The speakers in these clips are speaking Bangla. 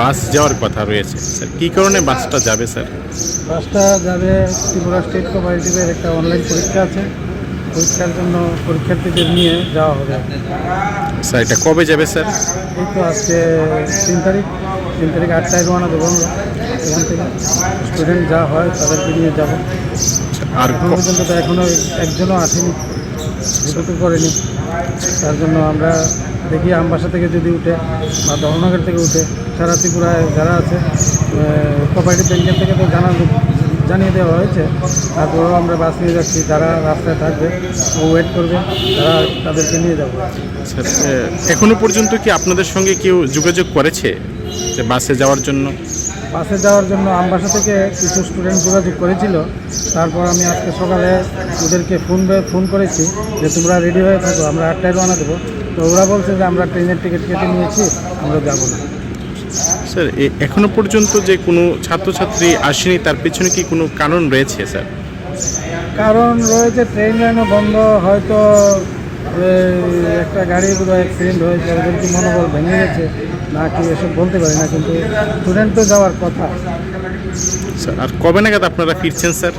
বাস যাওয়ার কথা রয়েছে। স্যার কী কারণে বাসটা যাবে স্যার? বাসটা যাবে ত্রিপুরা স্টেট কোপারেটিভের একটা অনলাইন পরীক্ষা আছে। পরীক্ষার জন্য পরীক্ষার্থীদের নিয়ে যাওয়া হবে। স্যার এটা কবে যাবে স্যার? এই তো আজকে তিন তারিখ। তিন তারিখ আটটায় রওনা দেবো আমরা। এখান থেকে স্টুডেন্ট যা হয় তাদেরকে নিয়ে যাব। আর পর্যন্ত তো এখনও একজনও আসেনি। রিপোর্ট করেনি তার জন্য আমরা দেখি আমবাসা থেকে যদি উঠে বা দহনগর থেকে উঠে সারা ত্রিপুরায় যারা আছে কোপারেটিভ ব্যাংকের থেকে তো জানা জানিয়ে দেওয়া হয়েছে। তারপরেও আমরা বাস নিয়ে যাচ্ছি যারা রাস্তায় থাকবে ও ওয়েট করবে তারা তাদেরকে নিয়ে যাব। এ, এখনও পর্যন্ত কি আপনাদের সঙ্গে কেউ যোগাযোগ করেছে যে বাসে যাওয়ার জন্য? বাসে যাওয়ার জন্য আমবাসা থেকে কিছু স্টুডেন্ট যোগাযোগ করেছিল। তারপর আমি আজকে সকালে ওদেরকে ফোন ফোন করেছি যে তোমরা রেডি হয়ে থাকো আমরা আটটায় রওনা দেবো। তো ওরা বলছে যে আমরা ট্রেনের টিকিট কেটে নিয়েছি আমরা যাব না। স্যার এখনও পর্যন্ত যে কোনো ছাত্রছাত্রী আসেনি তার পেছনে কি কোনো কারণ রয়েছে স্যার? কারণ রয়েছে ট্রেন লাইনও বন্ধ হয়তো একটা গাড়ির বোধহয় অ্যাক্সিডেন্ট হয়েছে ওদের কি মনোবল ভেঙে গেছে? না কি এসব বলতে পারি না কিন্তু স্টুডেন্ট তো যাওয়ার কথা। স্যার আর কবে নাগাদ আপনারা ফিরছেন স্যার?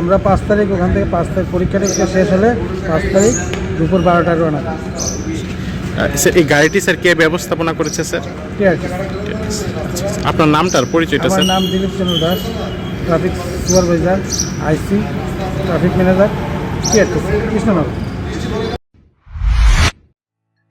আমরা পাঁচ তারিখ ওখান থেকে পাঁচ তারিখ পরীক্ষা টরীক্ষা শেষ হলে পাঁচ তারিখ দুপুর দেবো। আহ, স্যার এই গাড়িটি স্যার কে ব্যবস্থাপনা করেছে স্যার? ঠিক আছে আপনার নামটার পরিচয়টা স্যার? নাম Dilip Chandra Das traffic supervisor IC traffic manager TRTC Krishnanagar.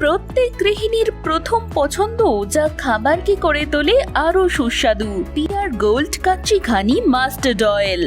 প্রত্যেক গৃহিণীর প্রথম পছন্দ যা খাবারকে করে তোলে আরও সুস্বাদু। পিয়ার গোল্ড কাচ্চি ঘানি মাস্টার্ড অয়েল।